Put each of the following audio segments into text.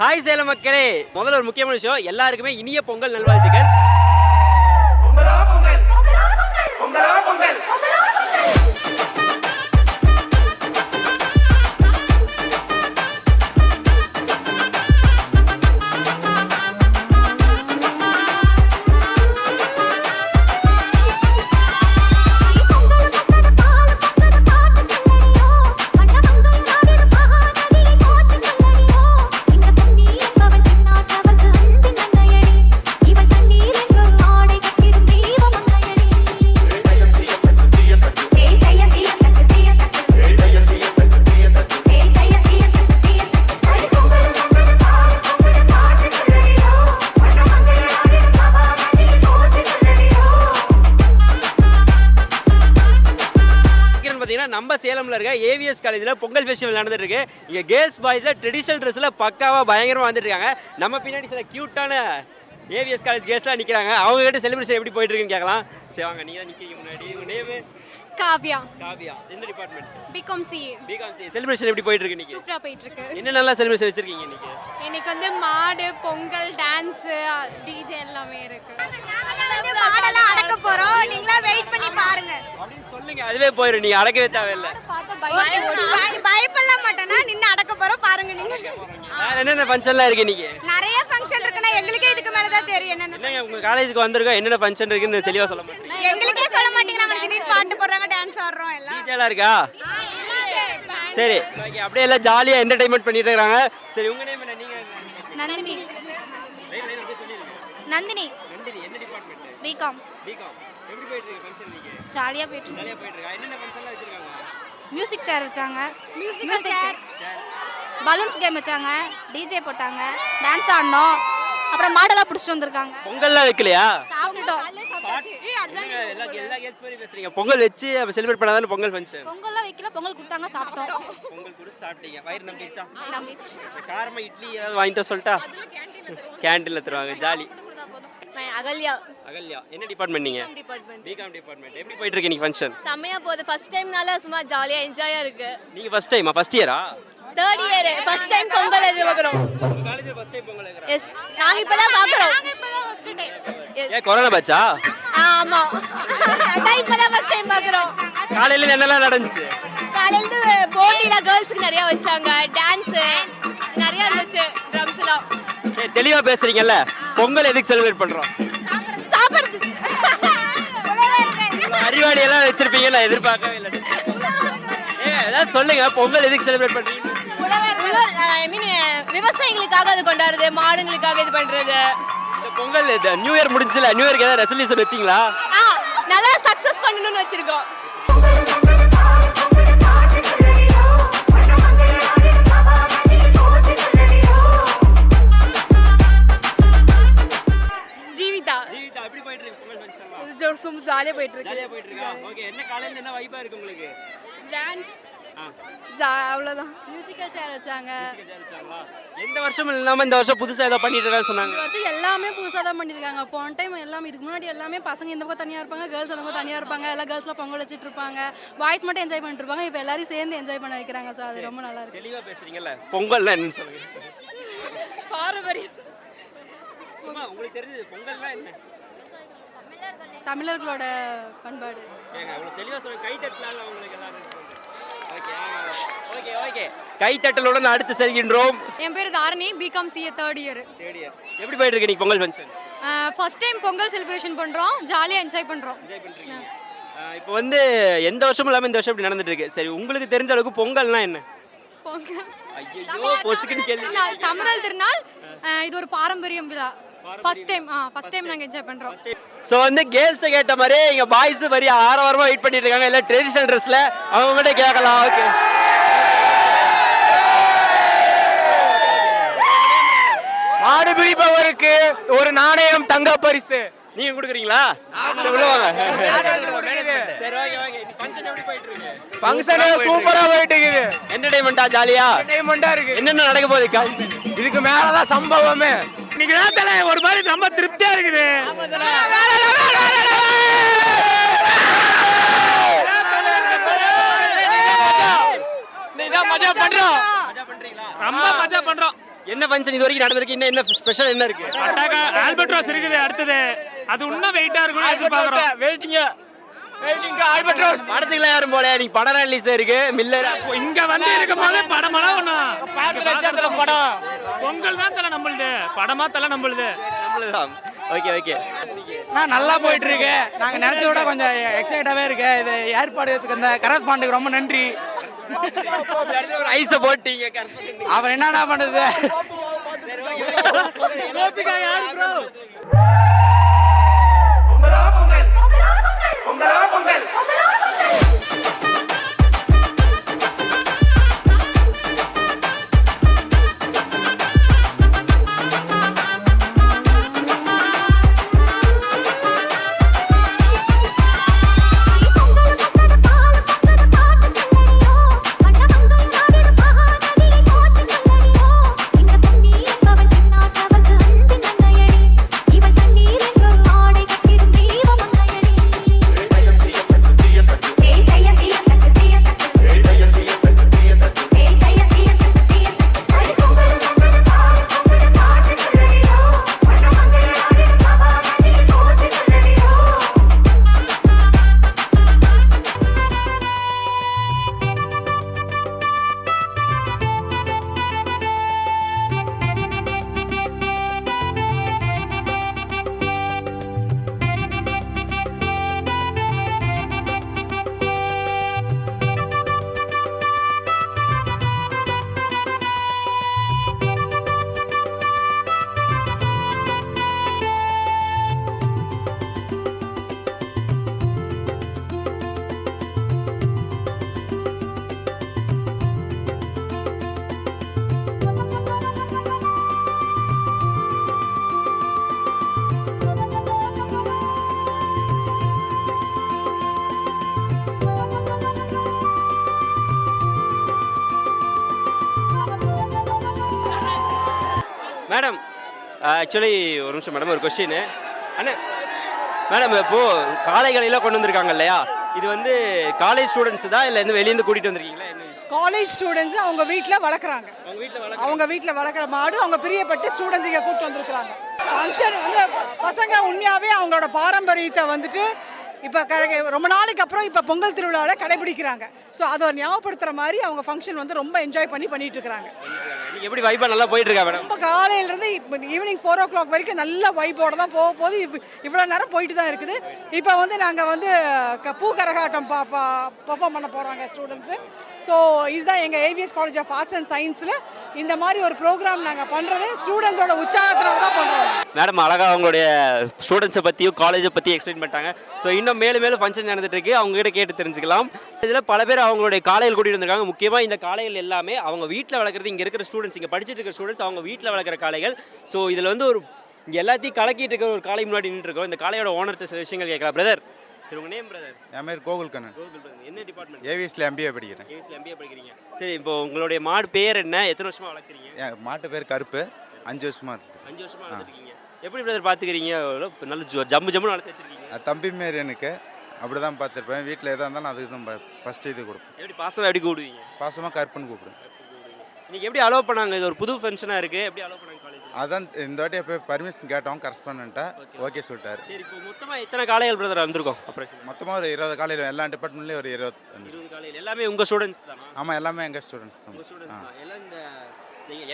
Hi Salem மக்களே. முதல்ல ஒரு முக்கியமான விஷயம் எல்லாருக்குமே இனிய பொங்கல் நல்வாழ்த்துக்கள். பார்த்தீங்கன்னா நம்ம சேலம்ல இருக்க ஏவிஎஸ் காலேஜில் பொங்கல் ஃபெஸ்டிவல் நடந்துட்டு இருக்கு இங்கே கேர்ள்ஸ் பாய்ஸில் ட்ரெடிஷனல் ட்ரெஸ்ஸில் பக்காவாக பயங்கரமாக வந்துட்டு இருக்காங்க நம்ம பின்னாடி சில க்யூட்டான ஏவிஎஸ் காலேஜ் கேர்ள்ஸ்லாம் நிற்கிறாங்க அவங்க கிட்ட செலிப்ரேஷன் எப்படி போயிட்டு இருக்குன்னு கேட்கலாம். சரி வாங்க நீங்கள் தான் நிற்கிறீங்க முன்னாடி. உங்கள் நேமு காவ்யா. காவியா. எந்த department BCom CA BCom C celebration எப்படி போயிட்டு இருக்கு இன்னைக்கு? சூப்பரா போயிட்டு இருக்கு என்ன நல்லா செலிப்ரேஷன் வச்சிருக்கீங்க இன்னைக்கு? இன்னைக்கு வந்து மாடு பொங்கல் டான்ஸ் டிஜே எல்லாமே இருக்கு. மாடெல்லாம் அடக்க போறோம். நீங்களா வெயிட் பண்ணி பாருங்க அப்படின்னு சொல்லுங்க அதுவே போயிடும் நீங்க அடக்கவே தேவையில்லை. பய- பயப்படலாம் மாட்டேனா. நின்று அடக்க போறோம் பாருங்க நீங்க. வேற என்னென்ன ஃபங்க்ஷன்லாம் இருக்கு இன்னைக்கு? நிறைய ஃபங்க்ஷன் இருக்குன்னா எங்களுக்கே இதுக்கு மேல தான் தெரியும் என்னென்ன உங்க காலேஜுக்கு வந்திருக்கோம். என்னென்ன ஃபங்க்ஷன் இருக்குன்னு தெளிவா சொல்ல மாட்டேங்க. எங்களுக்கே சொல்ல மாட்டேங்கிறாங்க திடீர்னு பாட்டு போடுறாங்க டான்ஸ் ஆடுறோம் எல்லாம். டீச்சர்லாம் இருக்கா? சரி ஓகே அப்படியே எல்லாம் ஜாலியாக என்டர்டைன்மெண்ட் பண்ணிட்டு இருக்காங்க சரி உங்க நேம் என்ன? நீங்க நந்தினி. நந்தினி. நந்தினி என்ன டிபார்ட்மெண்ட் பிகாம் பிகாம் எப்படி போயிட்டு இருக்கு ஃபங்க்ஷன் நீங்க ஜாலியா போயிட்டு ஜாலியாக போயிட்டு இருக்கா? என்னென்ன ஃபங்க்ஷன்லாம் வச்சிருக்காங்க? மியூசிக் சேர் வச்சாங்க. மியூசிக் சேர் சரி பலூன்ஸ் கேம் வச்சாங்க. டிஜே போட்டாங்க. டான்ஸ் ஆடினோம். அப்புறம் மாடெல்லாம் பிடிச்சிட்டு வந்திருக்காங்க. பொங்கல்லாம் வைக்கலையா? சாப்பிட்டுட்டோம். எல்லா மாதிரி பேசுறீங்க. பொங்கல் வச்சு அப்ப செலிப்ரேட் பண்ணாதானே பொங்கல் ஃபங்க்ஷன் பொங்கல்லாம் வைக்கல பொங்கல் கொடுத்தாங்க சாப்பிட்டோம். பொங்கல் கூட சாப்பிட்டீங்க. வயிறு நம்பிச்சா? நம்பிச்சு. காரமா இட்லி ஏதாவது வாங்கிட்டு சொல்லிட்டா? கேண்டீன்ல தருவாங்க. ஜாலி அகல்யா அகல்யா. என்ன டிபார்ட்மெண்ட் நீங்க? டிபார்ட்மெண்ட் பிகாம் டிபார்ட்மெண்ட் எப்படி போயிட்டு இருக்கு இன்னைக்கு ஃபங்க்ஷன் செம்மையா போகுது. ஃபர்ஸ்ட் டைம்னால சும்மா ஜாலியா என்ஜாயா இருக்கு. நீங்க ஃபர்ஸ்ட் டைமா ஃபர்ஸ்ட் இயரா third year first time Pongal எதிர்பார்க்குறோம். உங்க காலேஜ்ல ஃபர்ஸ்ட் டைம் பொங்கல் வைக்கிறா எஸ் நாங்க இப்பதான் பாக்குறோம் கொரோனா பேட்சா ஆமா. நான் இப்பதான் ஃபர்ஸ்ட் டைம் பாக்குறோம் காலையில இருந்து என்னெல்லாம் நடந்துச்சு? காலையில போட்டியில கேர்ள்ஸ்க்கு நிறைய வச்சாங்க. டான்ஸ் நிறைய இருந்துச்சு. ட்ரம்ஸ் எல்லாம். சரி தெளிவா பேசுறீங்கல்ல? பொங்கல் எதுக்கு செலிப்ரேட் பண்றோம்? அறிவாளி எல்லாம் வச்சிருப்பீங்க நான் எதிர்பார்க்கவே இல்லை. ஏங்க ஏதாவது சொல்லுங்க பொங்கல் எதுக்கு செலிப்ரேட் பண்றீங்க? ஐ மீன் விவசாயிகளுக்காக அது கொண்டாடுறது மாடுங்களுக்காக இது பண்றது. இந்த பொங்கல் நியூ இயர் முடிஞ்சுல நியூ இயர்க்கு ஏதாவது ரெசல்யூஷன் வச்சிங்களா? நல்லா சக்சஸ் பண்ணணும்னு வச்சிருக்கோம். போயிட்டு இருக்கு ஜாலியா போயிட்டு இருக்கா ஓகே என்ன காலையில என்ன வைபா இருக்கு உங்களுக்கு? டான்ஸ் அவ்வளோதான் மியூசிக்கல் சேர் வச்சாங்க? எந்த வருஷம் இல்லாம இந்த வருஷம் புதுசா ஏதோ பண்ணிட்டு சொன்னாங்க. வருஷம் எல்லாமே புதுசாக தான் பண்ணியிருக்காங்க போன டைம் எல்லாமே இதுக்கு முன்னாடி எல்லாமே பசங்க இந்த பக்கம் தனியாக இருப்பாங்க கேர்ள்ஸ் அந்த பக்கம் தனியாக இருப்பாங்க. எல்லாம் கேர்ள்ஸ்லாம் பொங்கல் வச்சுட்டு இருப்பாங்க. பாய்ஸ் மட்டும் என்ஜாய் பண்ணிட்டு இருப்பாங்க. இப்போ எல்லாரும் சேர்ந்து என்ஜாய் பண்ண வைக்கிறாங்க. ஸோ அது ரொம்ப நல்லா இருக்கு. பேசுறீங்கல்ல? பொங்கல்னா என்னன்னு சொல்லுங்க. பாரம்பரியம். சும்மா உங்களுக்கு தெரிஞ்சது பொங்கல்னா என்ன? தமிழர்களோட பண்பாடு. ஏங்க அவ்வளவு தெளிவா சொல்லுங்க கை தட்டலாம் உங்களுக்கு எல்லாரும்? Okay okay okay. கை தட்டலுடன் அடுத்து செல்கின்றோம். என் பேர் Dharani BCom CA third year third year எப்படி போயிட்டு இருக்கு நீ Pongal function first time Pongal celebration பண்றோம். ஜாலியாக என்ஜாய் பண்றோம். இப்போ வந்து எந்த வருஷமும் இல்லாம இந்த வருஷம் இப்படி நடந்துட்டு இருக்கு. சரி உங்களுக்கு தெரிஞ்ச அளவுக்கு பொங்கல்னா என்ன? பொங்கல். ஐயோ பொசுக்குன்னு கேள்வி தமிழர் திருநாள். இது ஒரு பாரம்பரியம் விழா. ஃபர்ஸ்ட் டைம் ஆ ஃபர்ஸ்ட் டைம் நாங்கள் என்ஜாய் பண்றோம். ஸோ வந்து கேர்ள்ஸை கேட்ட மாதிரி இங்க பாய்ஸ் வரி ஆரவாரமா வெயிட் பண்ணிட்டு இருக்காங்க. எல்லாம் ட்ரெடிஷனல் ட்ரெஸ்ல அவங்க கிட்ட கேட்கலாம். ஓகே மாடு பிடிப்பவருக்கு ஒரு நாணயம் தங்க பரிசு. நீங்க கொடுக்குறீங்களா? சரி ஓகே ஓகே ஃபங்க்ஷன் எப்படி போயிட்டு இருக்கு? ஃபங்க்ஷன் சூப்பரா போயிட்டு இருக்குது. என்டர்டைன்மெண்டா ஜாலியா என்டர்டைன்மெண்டா இருக்கு என்னென்ன நடக்க போகுது? இதுக்கு மேலதான் சம்பவமே. இன்னைக்கு நேரத்துல ஒரு மாதிரி நம்ம திருப்தியா இருக்குது. மஜா பண்றோம்? ரொம்ப மஜா பண்றோம். என்ன ஃபங்க்ஷன் இது வரைக்கும் நடந்திருக்கு? இன்னும் என்ன ஸ்பெஷல் என்ன இருக்கு? அட்டாக்கா ஆல்பட்ராஸ் இருக்குது அடுத்தது. அது இன்னும் வெயிட்டா இருக்கும்னு எதிர்பார்க்குறோம். வெயிட்டிங்க படத்துக்குலாம் யாரும் போல நீங்க படம் ரிலீஸ் இருக்கு. மில்லர் இங்க வந்து இருக்கும் போது படமெல்லாம் ஒன்றும் படம். பொங்கல் தான் தலை நம்மளுது. படமா தலை நம்மளுது. நம்மளதான் ஓகே ஓகே. நான் நல்லா போயிட்டு இருக்கு நாங்க நினைச்சத விட கொஞ்சம் எக்ஸைட்டாவே இருக்கு இது ஏற்பாடு இந்த கரஸ்பாண்டுக்கு ரொம்ப நன்றி. ஒரு ஐஸை போட்டீங்க. அவர் என்னடா பண்ணுது? மேடம் ஆக்சுவலி ஒரு நிமிஷம் மேடம் ஒரு கொஸ்டின் அண்ணா மேடம் இப்போ காளைகளில கொண்டு வந்திருக்காங்க இல்லையா? இது வந்து காலேஜ் ஸ்டூடெண்ட்ஸ் தான் இல்லை இருந்து வெளியேந்து கூட்டிட்டு வந்திருக்கீங்களா? காலேஜ் ஸ்டூடெண்ட்ஸ் அவங்க வீட்டில் வளர்க்குறாங்க. அவங்க வீட்டில் வளர்க்குற மாடு அவங்க பிரியப்பட்டு ஸ்டூடெண்ட்ஸ் இங்கே கூப்பிட்டு வந்திருக்கிறாங்க. ஃபங்க்ஷன் வந்து பசங்க உண்மையாகவே அவங்களோட பாரம்பரியத்தை வந்துட்டு இப்போ ரொம்ப நாளைக்கு அப்புறம் இப்போ பொங்கல் திருவிழாவில் கடைபிடிக்கிறாங்க. ஸோ அதை ஞாபகப்படுத்துகிற மாதிரி அவங்க ஃபங்க்ஷன் வந்து ரொம்ப என்ஜாய் பண்ணி பண்ணிட்டு இருக்காங்க நீங்க எப்படி வைபா நல்லா போயிட்டு இருக்கா மேடம் ரொம்ப காலையிலேருந்து இப்போ ஈவினிங் ஃபோர் ஓ கிளாக் வரைக்கும் நல்ல வைப்போட தான் போக இவ் இவ்வளோ நேரம் போயிட்டு தான் இருக்குது. இப்போ வந்து நாங்கள் வந்து பூ கரகாட்டம் பா பர்ஃபார்ம் பண்ண போகிறாங்க ஸ்டூடெண்ட்ஸு ஸோ இதுதான் எங்கள் AVS college of arts and சயின்ஸில் இந்த மாதிரி ஒரு ப்ரோக்ராம் நாங்கள் பண்ணுறது ஸ்டூடெண்ட்ஸோட உற்சாகத்தினால தான் பண்ணுறோம் மேடம் அழகா அவங்களுடைய ஸ்டூடெண்ட்ஸை பற்றியும் காலேஜை பற்றி எக்ஸ்பிளைன் பண்ணிட்டாங்க. ஸோ இன்னும் மேலும் மேலும் ஃபங்க்ஷன் நடந்துட்டு இருக்கு அவங்க கிட்ட கேட்டு தெரிஞ்சுக்கலாம். இதில் பல பேர் அவங்களுடைய காலையில் கூட்டிட்டு வந்திருக்காங்க. முக்கியமாக இந்த காளைகள் எல்லாமே அவங்க வீட்டில் வளர்க்குறது இங்கே இருக்கிற ஸ்டூடெண்ட்ஸ் இங்கே படிச்சுட்டு இருக்கிற ஸ்டூடெண்ட்ஸ் அவங்க வீட்டில் வளர்க்குற காளைகள். ஸோ இதில் வந்து ஒரு இங்கே எல்லாத்தையும் கலக்கிட்டு இருக்கிற ஒரு காளை முன்னாடி நின்று இருக்கோம். இந்த காளையோட ஓனர்கிட்ட சில விஷயங்கள் கேட்கலாம். பிரதர் சரி உங்கள் நேம் பிரதர் என் பேர் கோகுல் கண்ணன் கோகுல். என்ன டிபார்ட்மெண்ட் ஏவிஎஸ்ல எம்பிஏ படிக்கிறேன். ஏவிஎஸ்ல எம்பிஏ படிக்கிறீங்க. சரி இப்போ உங்களுடைய மாடு பேர் என்ன? எத்தனை வருஷமா வளர்க்குறீங்க? என் மாட்டு பேர் கருப்பு. அஞ்சு வருஷமா இருக்குது அஞ்சு வருஷமா வளர்த்துருக்கீங்க எப்படி பிரதர் பார்த்துக்கிறீங்க நல்ல ஜம்மு ஜம்முன்னு வளர்த்து வச்சிருக்கீங்க. தம்பி மாரி எனக்கு. அப்படி தான் பார்த்துருப்பேன் வீட்டில் எதாக இருந்தாலும் அதுக்கு தான் ஃபஸ்ட்டு இது கொடுப்பேன். எப்படி பாசமா எப்படி கூடுவீங்க பாசமாக கருப்புன்னு கூப்பிடுவேன். இன்னைக்கு எப்படி அலோவ் பண்ணாங்க? இது ஒரு புது ஃபங்க்ஷனாக இருக்கு. எப்படி அலோவ் பண்ணாங்க காலேஜ் அதான் இந்த வாட்டி போய் பர்மிஷன் கேட்டோம் கரஸ்பாண்ட்டை ஓகே சொல்லிட்டாரு. சரி இப்போ மொத்தமாக எத்தனை காலைகள் பிரதர் வந்திருக்கோம் அப்புறம் மொத்தமாக ஒரு இருபது காலையில் எல்லா டிபார்ட்மெண்ட்லேயும் ஒரு இருபது இருபது காலையில் எல்லாமே உங்கள் ஸ்டூடெண்ட்ஸ் தானா? ஆமாம் எல்லாமே எங்கள் ஸ்டூடெண்ட்ஸ் தான். தான். எல்லாம் இந்த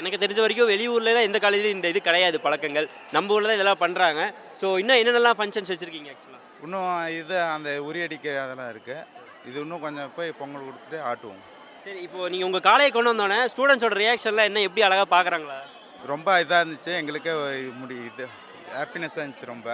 எனக்கு தெரிஞ்ச வரைக்கும் வெளியூர்ல எந்த காலேஜ்லையும் இந்த இது கிடையாது பழக்கங்கள். நம்ம ஊரில் தான் இதெல்லாம் பண்ணுறாங்க ஸோ இன்னும் என்னென்னலாம் ஃபங்க்ஷன்ஸ் வச்சுருக்கீங்க ஆக்சுவலாக இன்னும் இது அந்த உரியடிக்க அதெல்லாம் இருக்குது இது இன்னும் கொஞ்சம் போய் பொங்கல் கொடுத்துட்டு ஆட்டுவோம். சரி இப்போ நீங்கள் உங்கள் காலையை கொண்டு வந்தோடனே ஸ்டூடெண்ட்ஸோட ரியாக்ஷன்லாம் என்ன எப்படி அழகாக பார்க்குறாங்களா? ரொம்ப இதாக இருந்துச்சு. எங்களுக்கே முடி இது ஹாப்பினஸ்ஸாக இருந்துச்சு ரொம்ப.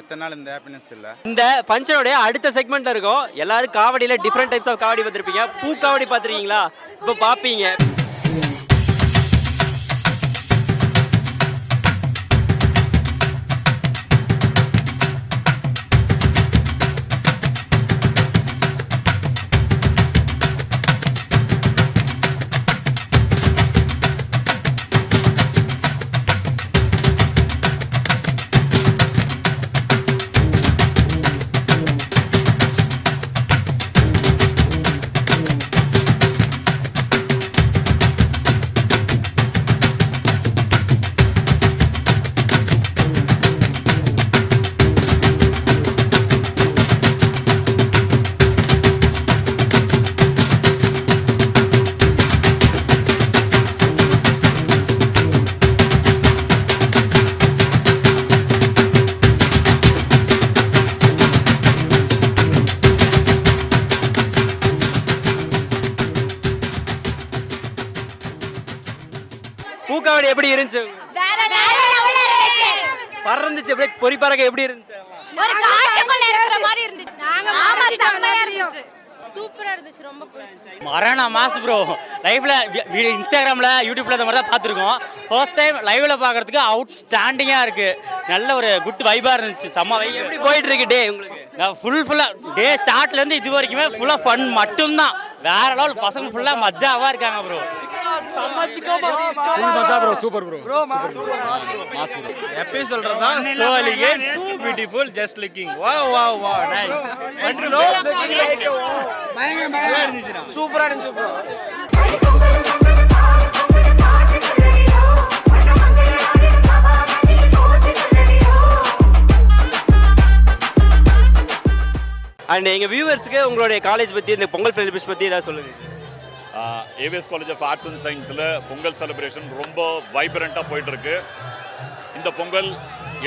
எத்தனை நாள் இந்த ஹாப்பினஸ் இல்லை. இந்த ஃபங்க்ஷனோடைய அடுத்த செக்மெண்ட்ல இருக்கும். எல்லாரும் காவடியில் டிஃப்ரெண்ட் டைப்ஸ் ஆஃப் காவடி பார்த்துருப்பீங்க. பூ காவடி பார்த்துருக்கீங்களா? இப்போ பார்ப்பீங்க. எப்படி இருந்துச்சு? வேற லெவல்ல இருந்துச்சு. பறந்துச்சு அப்படியே பொறி பறக்க எப்படி இருந்துச்சு? ஒரு காட்டுக்குள்ள இருக்கிற மாதிரி இருந்துச்சு. ஆமா செம்மையா இருந்துச்சு. சூப்பரா இருந்துச்சு ரொம்ப பிடிச்சி மரண மாஸ் ப்ரோ லைவ்ல இன்ஸ்டாகிராமில் யூடியூப்ல இந்த மாதிரி தான் பார்த்துருக்கோம் ஃபர்ஸ்ட் டைம் லைவ்ல பார்க்கறதுக்கு அவுட் ஸ்டாண்டிங்காக இருக்கு. நல்ல ஒரு குட் வைபாக இருந்துச்சு. செம்ம வைப் எப்படி போயிட்டு இருக்கு டே உங்களுக்கு? ஃபுல் ஃபுல்லாக டே ஸ்டார்ட்லேருந்து இது வரைக்குமே ஃபுல்லாக ஃபன் மட்டும்தான். வேற லெவல் பசங்க ஃபுல்லாக மஜாவாக இருக்காங்க ப்ரோ எப்படி சொல்றதா so delicate so beautiful just looking வா வா வா நைஸ் சூப்பரா இருந்துச்சு ப்ரோ அண்ட் எங்க வியூவர்ஸ்க்கு உங்களுடைய காலேஜ் பத்தி இந்த பொங்கல் செலிப்ரேஷன் பத்தி ஏதாவது சொல்லுங்க. AVS college of arts and சயின்ஸில் பொங்கல் செலிப்ரேஷன் ரொம்ப வைப்ரண்ட்டாக போயிட்டுருக்கு. இந்த பொங்கல்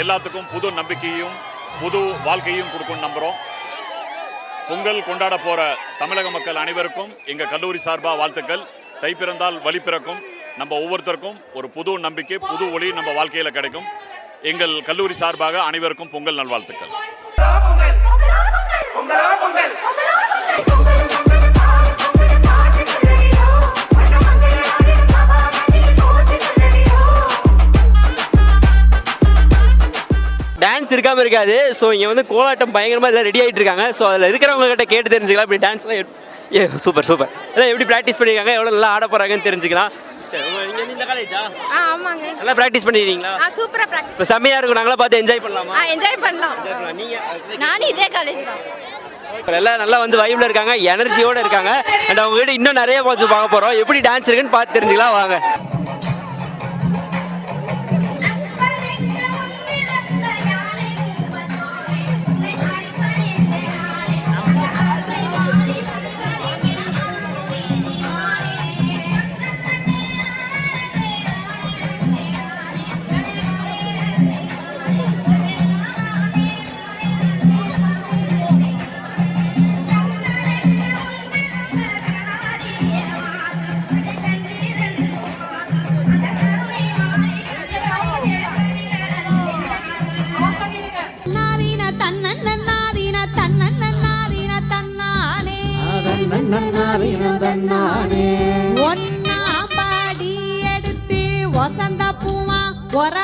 எல்லாத்துக்கும் புது நம்பிக்கையும் புது வாழ்க்கையும் கொடுக்கும்னு நம்புகிறோம் பொங்கல் கொண்டாட போகிற தமிழக மக்கள் அனைவருக்கும் எங்கள் கல்லூரி சார்பாக வாழ்த்துக்கள். தை பிறந்தால் வழி பிறக்கும். நம்ம ஒவ்வொருத்தருக்கும் ஒரு புது நம்பிக்கை புது ஒளி நம்ம வாழ்க்கையில் கிடைக்கும். எங்கள் கல்லூரி சார்பாக அனைவருக்கும் பொங்கல் நல்வாழ்த்துக்கள். பொங்கல். இருக்காம இருக்காது. ஸோ இங்கே வந்து கோலாட்டம் பயங்கரமாக எல்லாம் ரெடி ஆகிட்டு இருக்காங்க. ஸோ அதில் இருக்கிறவங்க கிட்ட கேட்டு தெரிஞ்சுக்கலாம். இப்படி டான்ஸ்லாம் ஏ சூப்பர் சூப்பர் எல்லாம் எப்படி ப்ராக்டிஸ் பண்ணியிருக்காங்க எவ்வளோ நல்லா ஆட போகிறாங்கன்னு தெரிஞ்சுக்கலாம். இந்த காலேஜா ஆமாங்க. நல்லா ப்ராக்டிஸ் பண்ணிடுறீங்களா சூப்பரா ப்ராக்டிஸ் இருக்கும். நாங்களாம் பார்த்து என்ஜாய் பண்ணலாமா? என்ஜாய் பண்ணலாம். நீங்கள் நானும் இதே காலேஜ் தான். எல்லாம் நல்லா வந்து வைப்ல இருக்காங்க. எனர்ஜியோட இருக்காங்க. அண்ட் அவங்க கிட்ட இன்னும் நிறைய கொஞ்சம் பார்க்க போகிறோம் எப்படி டான்ஸ் இருக்குன்னு பார்த்து தெரிஞ்சுக்கலாம். வாங்க. ஒன்னா பாடி எடுத்து வசந்த பூமா ஒர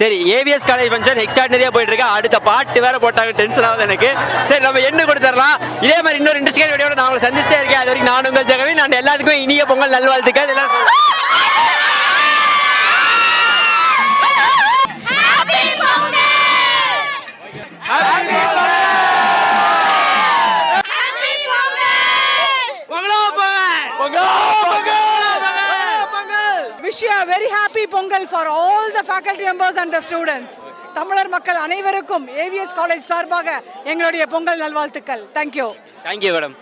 சரி ஏவிஎஸ் காலேஜ் ஃபங்க்ஷன் எக்ஸ்ட்ராடனரியாக போயிட்டு இருக்கு அடுத்த பாட்டு வேற போட்டாங்க டென்ஷன் ஆகுது எனக்கு. சரி நம்ம என்ன கொடுத்துடலாம் இதே மாதிரி இன்னொரு இன்ட்ரெஸ்டிங் வீடியோட நான் உங்களை சந்திச்சிட்டே இருக்கேன். அது வரைக்கும் நான் உங்கள் ஜெகவி நான் எல்லாத்துக்கும் இனிய பொங்கல் நல்வாழ்த்துக்கள். எல்லாம் சொல்லுங்க wish you very happy Pongal for all the faculty members and the students தமிழர் மக்கள் அனைவருக்கும் ஏவிஎஸ் காலேஜ் சார்பாக எங்களுடைய பொங்கல் நல்வாழ்த்துக்கள் தேங்க்யூ தேங்க்யூ மேடம்